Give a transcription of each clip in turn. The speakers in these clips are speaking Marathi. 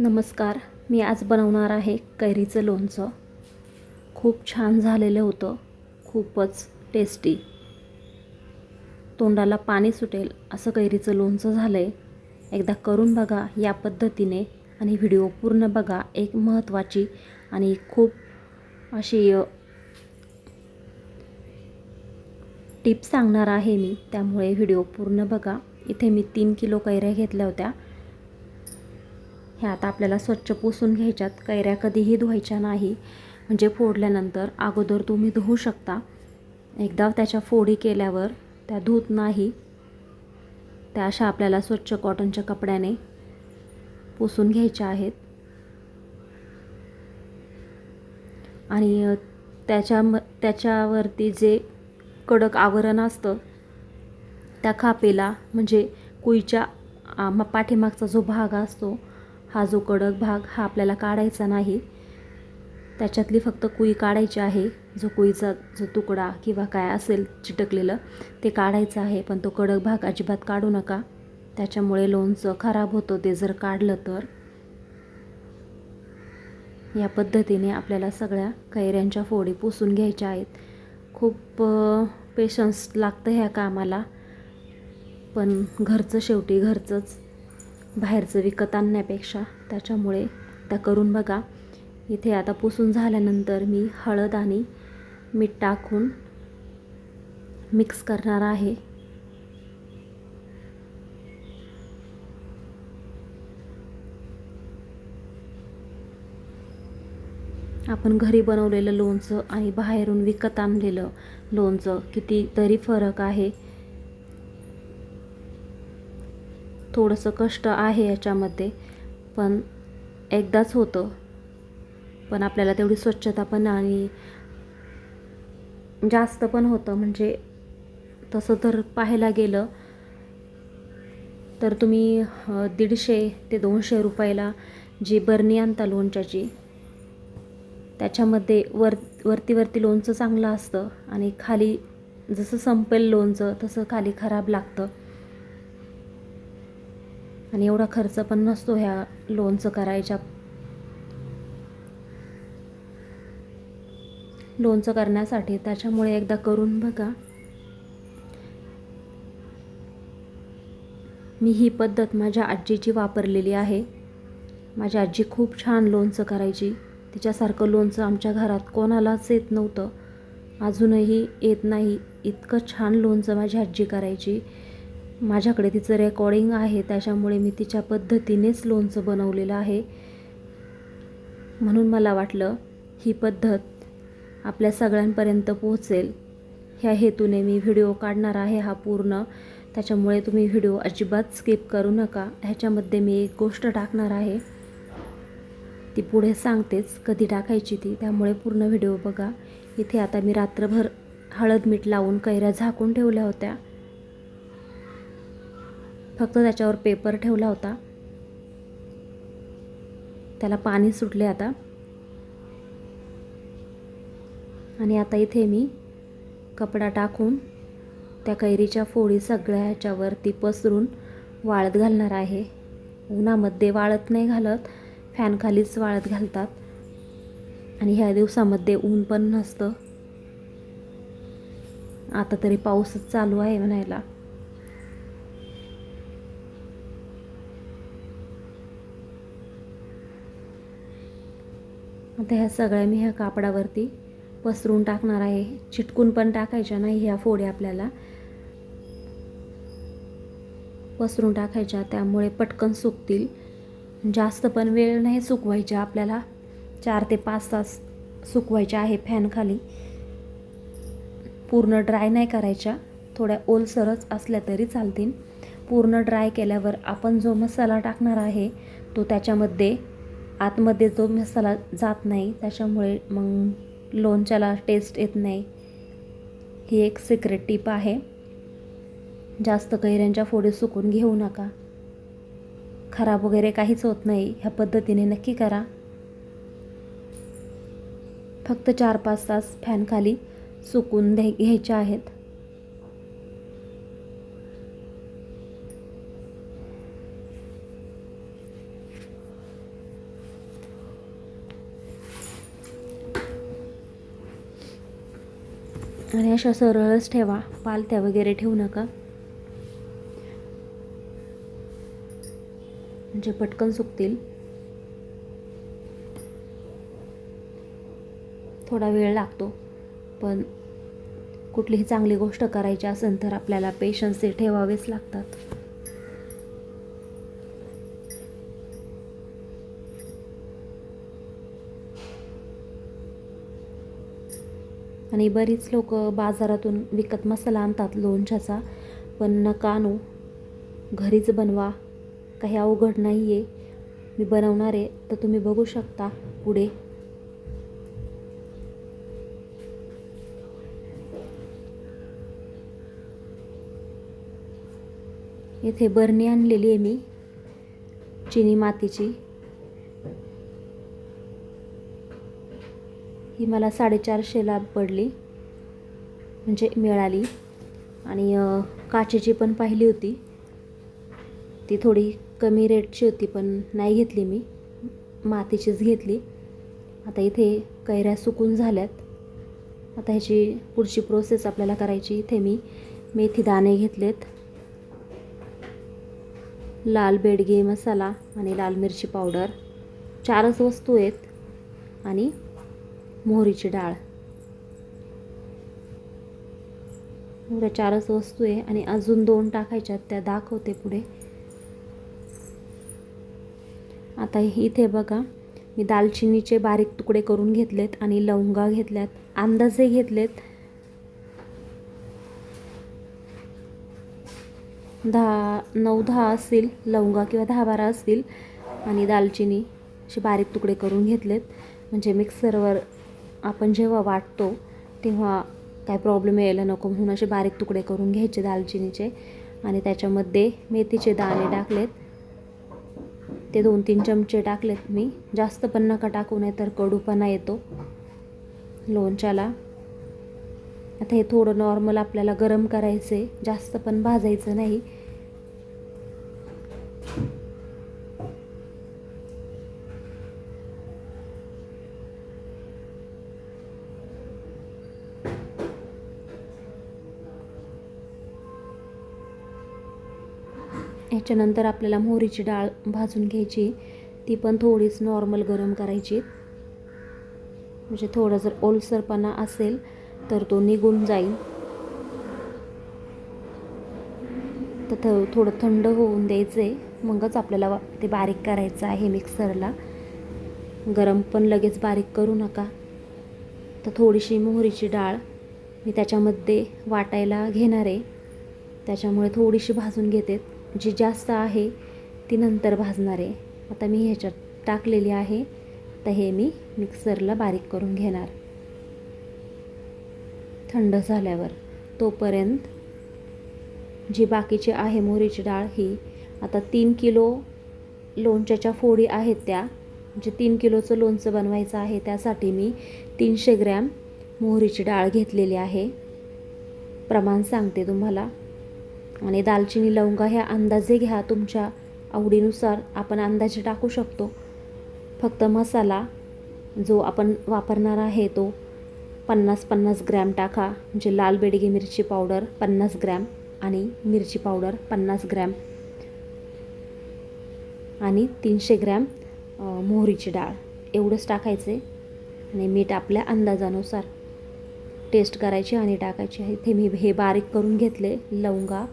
नमस्कार मी आज बनवणार आहे कैरीचं लोणचं. खूप छान झालेलं होतं खूपच टेस्टी तोंडाला पाणी सुटेल असं कैरीचं लोणचं झालं आहे एकदा करून बघा या पद्धतीने आणि व्हिडिओ पूर्ण बघा एक महत्त्वाची आणि खूप अशी टिप सांगणार आहे मी. त्यामुळे व्हिडिओ पूर्ण बघा. इथे मी तीन किलो कैऱ्या घेतल्या होत्या. ह्या आता आपल्याला स्वच्छ पुसून घ्यायच्यात. कैऱ्या कधीही धुवायच्या नाही. म्हणजे फोडल्यानंतर अगोदर तुम्ही धुवू शकता. एकदा त्याच्या फोडी केल्यावर त्या धुत नाही. त्या अशा आपल्याला स्वच्छ कॉटनच्या कपड्याने पुसून घ्यायच्या आहेत. आणि त्याच्या म त्याच्यावरती जे कडक आवरण असतं त्या खापेला म्हणजे कुईच्या म- पाठीमागचा जो भाग असतो हा जो कडक भाग हा आपल्याला काढायचा नाही. त्याच्यातली फक्त कुई काढायची आहे. जो कुईचा जो तुकडा किंवा काय असेल चिटकलेलं ते काढायचं आहे. पण तो कडक भाग अजिबात काढू नका. त्याच्यामुळे लोणचं खराब होतं ते जर काढलं तर. या पद्धतीने आपल्याला सगळ्या कैऱ्यांच्या फोडी पुसून घ्यायच्या आहेत. खूप पेशन्स लागतं ह्या कामाला. पण घरचं शेवटी घरचंच. बाहेरचं विकत आणण्यापेक्षा त्याच्यामुळे त्या करून बघा. इथे आता पुसून झाल्यानंतर मी हळद आणि मीठ टाकून मिक्स करणार आहे. आपण घरी बनवलेलं लोणचं आणि बाहेरून विकत आणलेलं लोणचं किती तरी फरक आहे. थोडंसं कष्ट आहे याच्यामध्ये पण एकदाच होतं. पण आपल्याला तेवढी स्वच्छता पण आणि जास्त पण होतं. म्हणजे तसं तर पाहायला गेलं तर तुम्ही दीडशे ते दोनशे रुपयाला जी बरणी आणता लोणच्याची त्याच्यामध्ये वर वरती वरती लोणचं चांगलं असतं आणि खाली जसं संपेल लोणचं तसं खाली खराब लागतं. आणि एवढा खर्च पण नसतो ह्या लोणचं करायच्या. लोणचं करण्यासाठी त्याच्यामुळे एकदा करून बघा. मी ही पद्धत माझ्या आजीची वापरलेली आहे. माझी आजी खूप छान लोणचं करायची. तिच्यासारखं लोणचं आमच्या घरात कोणालाच येत नव्हतं. अजूनही येत नाही. इतकं छान लोणचं माझी आजी करायची. माझ्याकडे तिचं रेकॉर्डिंग आहे त्याच्यामुळे मी तिच्या पद्धतीनेच लोणचं बनवलेलं आहे. म्हणून मला वाटलं ही पद्धत आपल्या सगळ्यांपर्यंत पोहोचेल. ह्या हेतूने मी व्हिडिओ काढणार आहे हा पूर्ण. त्याच्यामुळे तुम्ही व्हिडिओ अजिबात स्किप करू नका. ह्याच्यामध्ये मी एक गोष्ट टाकणार आहे. ती पुढे सांगतेच कधी टाकायची ती. त्यामुळे पूर्ण व्हिडिओ बघा. इथे आता मी रात्रभर हळद मीठ लावून कैऱ्या झाकून ठेवल्या होत्या. फक्त त्याच्यावर पेपर ठेवला होता. त्याला पाणी सुटले आता. आणि आता इथे मी कपडा टाकून त्या कैरीच्या फोडी सगळ्या ह्याच्यावरती पसरून वाळत घालणार आहे. उन्हामध्ये वाळत नाही घालत फॅनखालीच वाळत घालतात. आणि ह्या दिवसामध्ये ऊन पण नसतं. आता तरी पाऊसच चालू आहे म्हणायला. आता ह्या सगळ्या मी ह्या कापडावरती पसरून टाकणार आहे. चिटकून पण टाकायच्या नाही ह्या फोड्या आपल्याला. पसरून टाकायच्या त्यामुळे पटकन सुकतील. जास्त पण वेळ नाही सुकवायच्या आपल्याला. चार ते पाच तास सुकवायच्या आहे फॅनखाली पूर्ण ड्राय नाही करायच्या. थोड्या ओलसरच असल्या तरी चालतील. पूर्ण ड्राय केल्यावर आपण जो मसाला टाकणार आहे तो त्याच्यामध्ये आतमध्ये जो मसाला जात नाही त्याच्यामुळे मग लोणच्याला टेस्ट येत नाही. ही एक सिक्रेट टीप आहे. जास्त कैऱ्यांच्या फोडी सुकून घेऊ नका. खराब वगैरे काहीच होत नाही. ह्या पद्धतीने नक्की करा. फक्त चार पाच तास फॅनखाली सुकून द्याय घ्यायच्या आहेत आणि अशा सरळच ठेवा. पालथ्या वगैरे ठेवू नका. म्हणजे पटकन सुकतील. थोडा वेळ लागतो. पण कुठलीही चांगली गोष्ट करायची असेल तर आपल्याला पेशन्स ते ठेवावेच लागतात. आणि बरीच लोक बाजारातून विकत मसाला आणतात लोणच्याचा. पण नका आणू घरीच बनवा. काही अवघड नाही आहे मी बनवणार आहे तर तुम्ही बघू शकता पुढे. येथे बरणी आणलेली आहे मी चिनी मातीची. ही मला साडेचारशेला पडली. म्हणजे मिळाली. आणि काचेची पण पाहिली होती. ती थोडी कमी रेटची होती पण नाही घेतली मी. मातीचीच घेतली. आता इथे कैऱ्या सुकून झाल्यात. आता ह्याची पुढची प्रोसेस आपल्याला करायची. इथे मी मेथी दाणे घेतलेत. लाल बेडगे मसाला आणि लाल मिरची पावडर. चारच वस्तू आहेत. आणि मोहरीची डाळ. एवढ्या चारच वस्तू आहे आणि अजून दोन टाकायच्यात त्या दाखवते पुढे. आता इथे बघा मी दालचिनीचे बारीक तुकडे करून घेतलेत आणि लवंगा घेतल्यात अंदाजे घेतलेत. दहा नऊ दहा असतील लवंगा किंवा दहा बारा असतील आणि दालचिनी असे बारीक तुकडे करून घेतलेत. म्हणजे मिक्सरवर आपण जेव्हा वाटतो तेव्हा काय प्रॉब्लेम यायला नको म्हणून असे बारीक तुकडे करून घ्यायचे दालचिनीचे आणि त्याच्यामध्ये मेथीचे दाणे टाकलेत. ते दोन तीन चमचे टाकलेत मी. जास्त पण नका टाकू नये तर कडूपणा येतो लोणच्याला. आता हे थोडं नॉर्मल आपल्याला गरम करायचं आहे जास्त पण भाजायचं नाही. ह्याच्यानंतर आपल्याला मोहरीची डाळ भाजून घ्यायची. ती पण थोडीच नॉर्मल गरम करायची. म्हणजे थोडं जर ओलसरपणा असेल तर तो निघून जाईल. तर थ थोडं थंड होऊन द्यायचं आहे मगच आपल्याला ते बारीक करायचं आहे मिक्सरला. गरम पण लगेच बारीक करू नका. तर थोडीशी मोहरीची डाळ मी त्याच्यामध्ये वाटायला घेणार आहे. त्याच्यामुळे थोडीशी भाजून घेते. जी जास्त आहे ती नंतर भाजणार आहे. आता मी ह्याच्यात टाकलेली आहे. तर हे मी मिक्सरला बारीक करून घेणार. थंड झाल्यावर तोपर्यंत जी बाकीची आहे मोहरीची डाळ ही आता तीन किलो लोणच्याच्या फोडी आहेत त्या. जे तीन किलोचं लोणचं बनवायचं आहे त्यासाठी मी तीनशे ग्रॅम मोहरीची डाळ घेतलेली आहे. प्रमाण सांगते तुम्हाला. आणि दालचिनी लवंगा ह्या अंदाजे घ्या. तुमच्या आवडीनुसार आपण अंदाजे टाकू शकतो. फक्त मसाला जो आपण वापरणार आहे तो पन्नास पन्नास ग्रॅम टाका. म्हणजे लाल बेडगी मिरची पावडर पन्नास ग्रॅम आणि मिरची पावडर पन्नास ग्रॅम. आणि तीनशे ग्रॅम मोहरीची डाळ. एवढंच टाकायचे आणि मीठ आपल्या अंदाजानुसार टेस्ट करायची आणि टाकायची आहे. इथे मी हे बारीक करून घेतले. लवंगा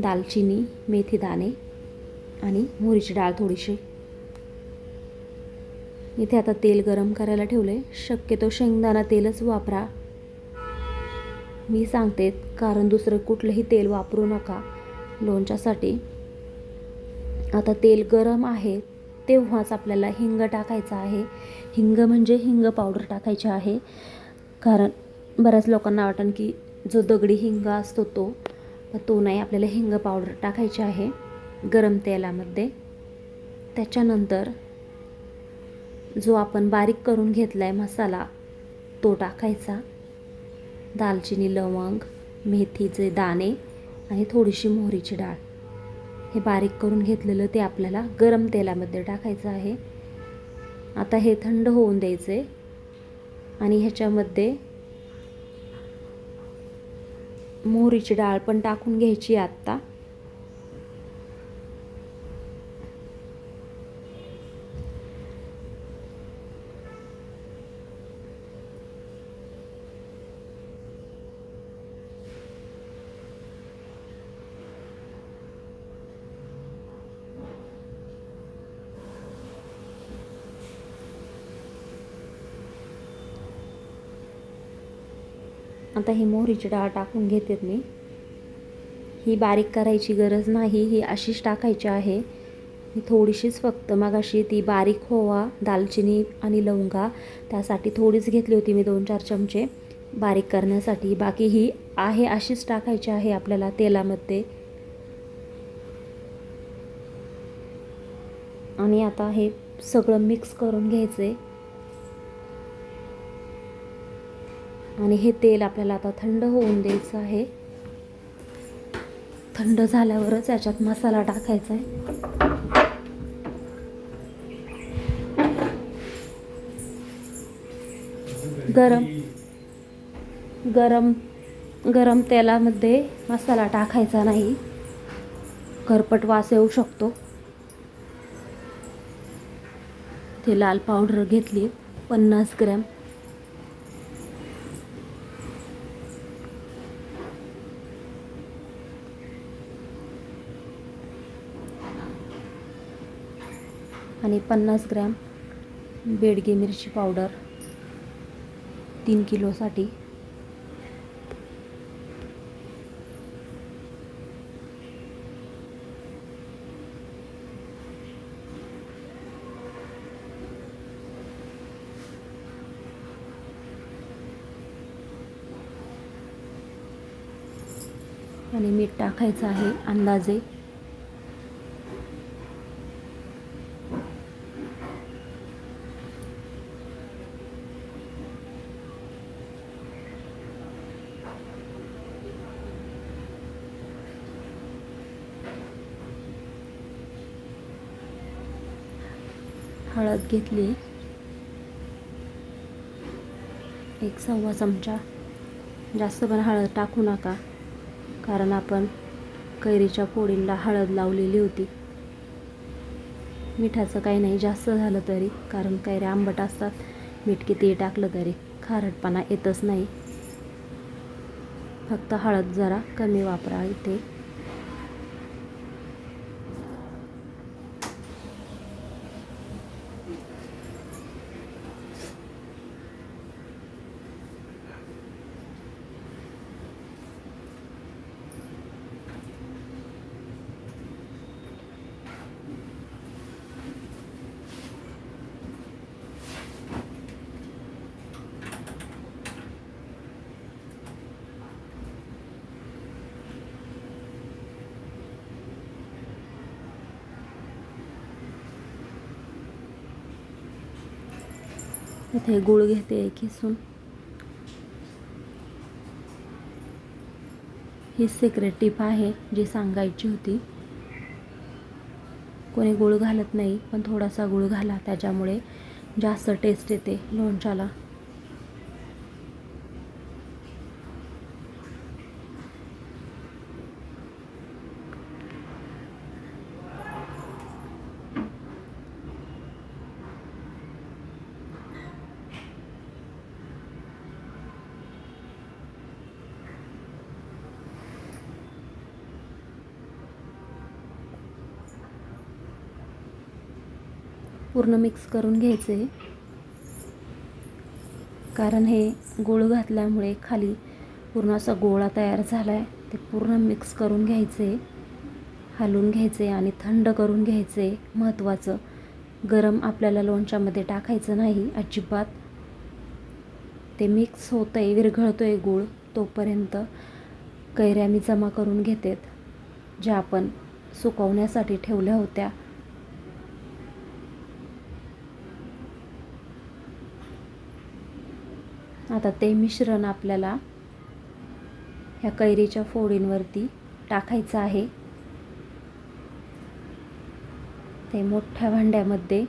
दालचिनी मेथी दाणे आणि मोहरीची डाळ थोडीशी. इथे आता तेल गरम करायला ठेवलं आहे शक्यतो शेंगदाणा तेलच वापरा. मी सांगते कारण दुसरं कुठलंही तेल वापरू नका. लोणच्यासाठी आता तेल गरम आहे तेव्हाच आपल्याला हिंग टाकायचं आहे. हिंग म्हणजे हिंग पावडर टाकायची आहे. कारण बऱ्याच लोकांना वाटण की जो दगडी हिंग असतो तो मग तो नाही आपल्याला हिंग पावडर टाकायची आहे गरम तेलामध्ये. त्याच्यानंतर जो आपण बारीक करून घेतला आहे मसाला तो टाकायचा. दालचिनी लवंग मेथीचे दाणे आणि थोडीशी मोहरीची डाळ. हे बारीक करून घेतलेलं ते आपल्याला गरम तेलामध्ये टाकायचं आहे. आता हे थंड होऊन द्यायचे आणि ह्याच्यामध्ये मोहरीची डाळ पण टाकून घ्यायची आत्ता आता ही मोहरीची डाळ टाकून घेते मी. ही बारीक करायची गरज नाही ही अशीच टाकायची आहे. ही थोडीशीच फक्त मगाशी ती बारीक होवा दालचिनी आणि लवंगा त्यासाठी थोडीच घेतली होती मी दोन चार चमचे. बारीक करण्यासाठी. बाकी ही आहे अशीच टाकायची आहे आपल्याला तेलामध्ये. आणि आता हे सगळं मिक्स करून घ्यायचं आहे आणि हे तेल आपल्याला आता थंड होऊन द्यायचं आहे. थंड झाल्यावरच याच्यात मसाला टाकायचा आहे. गरम गरम गरम तेलामध्ये मसाला टाकायचा नाही. करपट वास येऊ शकतो. ते लाल पावडर घेतली पन्नास ग्रॅम. आणि पन्नास ग्रॅम बेडगे मिरची पावडर तीन किलोसाठी. आणि मीठ टाकायचं आहे अंदाजे. हळद घेतली. एक सव्वा चमचा. जास्त पण हळद टाकू नका कारण आपण कैरीच्या फोडींना हळद लावलेली होती. मिठाचं काही नाही जास्त झालं तरी कारण कैऱ्या आंबट असतात. मीठ कितीही टाकलं तरी खारटपणा येतच नाही. फक्त हळद जरा कमी वापरा इथे. इथे गुळ घेते किसून ही सिक्रेट टिप आहे जी सांगायची होती. कोणी गुळ घालत नाही पण थोडासा गुळ घाला त्याच्यामुळे जास्त टेस्ट येते लोणच्याला. पूर्ण मिक्स करून घ्यायचे. कारण हे गोळ घातल्यामुळे खाली पूर्ण असा गोळा तयार झाला आहे ते पूर्ण मिक्स करून घ्यायचे हलवून घ्यायचे आणि थंड करून घ्यायचे. महत्त्वाचं गरम आपल्याला लोणच्यामध्ये टाकायचं नाही अजिबात. ते मिक्स होतं आहे विरघळतो आहे गूळ तोपर्यंत कैऱ्या मी जमा करून घेतेत ज्या आपण सुकवण्यासाठी ठेवल्या होत्या. आता ते मिश्रण आपल्याला ह्या कैरीच्या फोडींवरती टाकायचं आहे. ते मोठ्या भांड्यामध्ये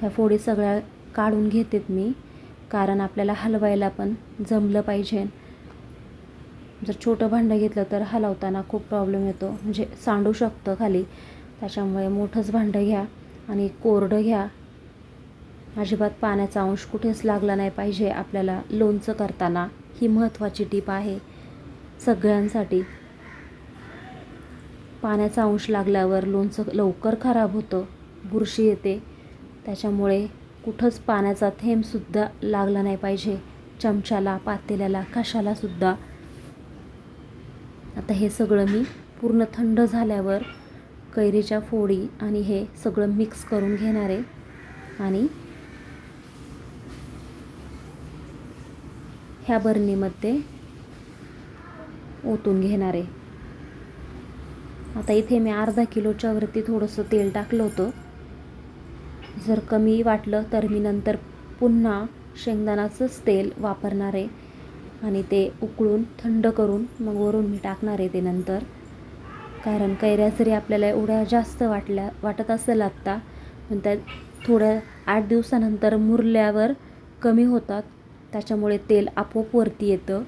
ह्या फोडी सगळ्या काढून घेतेत मी कारण आपल्याला हलवायला पण जमलं पाहिजे. जर छोटं भांडं घेतलं तर हलवताना खूप प्रॉब्लेम येतो. म्हणजे सांडू शकतं खाली. त्याच्यामुळे मोठंच भांडं घ्या आणि कोरडं घ्या. अजिबात पाण्याचा अंश कुठेच लागला नाही पाहिजे आपल्याला लोणचं करताना. ही महत्त्वाची टीप आहे. सगळ्यांसाठी. पाण्याचा अंश लागल्यावर लोणचं लवकर खराब होतं. बुरशी येते. त्याच्यामुळे कुठंच पाण्याचा थेंबसुद्धा लागला नाही पाहिजे. चमच्याला पातेल्याला कशालासुद्धा आता हे सगळं मी पूर्ण थंड झाल्यावर कैरीच्या फोडी आणि हे सगळं मिक्स करून घेणार आहे. आणि ह्या बरणीमध्ये ओतून घेणार आहे. आता इथे मी अर्धा किलोच्या वरती थोडंसं तेल टाकलं होतं. जर कमी वाटलं तर मी नंतर पुन्हा शेंगदाणाचंच तेल वापरणार आहे आणि ते उकळून थंड करून मग वरून मी टाकणार आहे ते नंतर. कारण कैऱ्या जरी आपल्याला एवढ्या जास्त वाटल्या वाटत असेल आत्ता पण त्या थोड्या आठ दिवसानंतर मुरल्यावर कमी होतात. त्याच्यामुळे तेल आपोआप वरती येतं.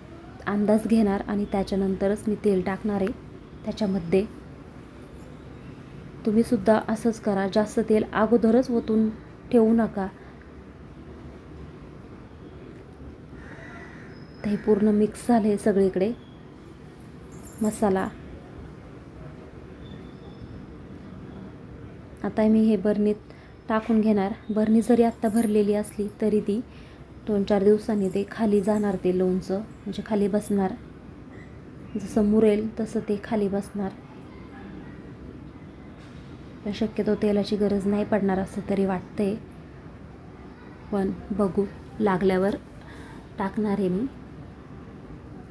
अंदाज घेणार आणि त्याच्यानंतरच मी तेल टाकणार आहे. त्याच्यामध्ये तुम्हीसुद्धा असंच करा. जास्त तेल अगोदरच ओतून ठेवू नका. ते पूर्ण मिक्स झाले सगळीकडे. मसाला. आता मी हे बरणीत टाकून घेणार. बरणी जरी आत्ता भरलेली असली तरी ती दोन चार दिवसांनी ते खाली जाणार ते लोणचं म्हणजे खाली बसणार. जसं मुरेल तसं ते खाली बसणार. पण शक्यतो तेलाची गरज नाही पडणार असं तरी वाटतंय. पण बघू लागल्यावर टाकणार आहे मी.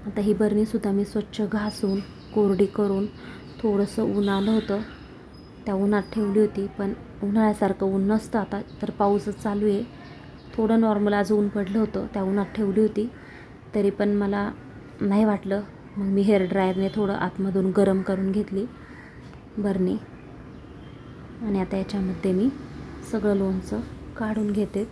आता ही बरणीसुद्धा मी स्वच्छ घासून कोरडी करून थोडंसं ऊन आलं होतं. त्या उन्हात ठेवली होती पण उन्हाळ्यासारखं ऊन नसतं आता तर पाऊसच चालू आहे. थोडं नॉर्मल आज ऊन पडलं होतं त्या उन्हात ठेवली होती. तरी पण मला नाही वाटलं. मग मी हेअर ड्रायरने थोडं आतमधून गरम करून घेतली बरणी. आणि आता याच्यामध्ये मी सगळं लोणचं काढून घेते.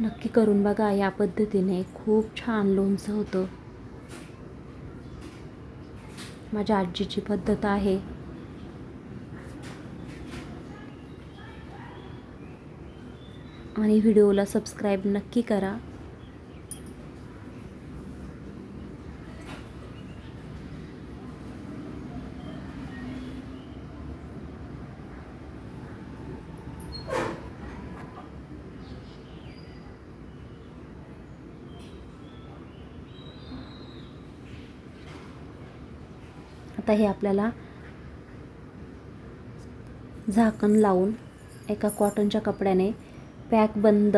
नक्की करून बघा या पद्धतीने खूप छान लोणचं होतं. माझ्या आजीची पद्धत आहे. आणि व्हिडिओला सबस्क्राईब नक्की करा. आता हे आपल्याला झाकण लावून एका कॉटनच्या कपड्याने पॅक बंद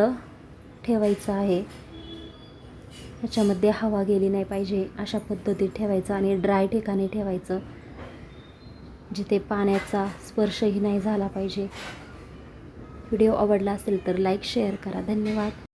ठेवायचं आहे. ह्याच्यामध्ये हवा गेली नाही पाहिजे अशा पद्धतीत ठेवायचं आणि ड्राय ठिकाणी ठेवायचं जिथे पाण्याचा स्पर्शही नाही झाला पाहिजे. व्हिडिओ आवडला असेल तर लाईक शेअर करा. धन्यवाद.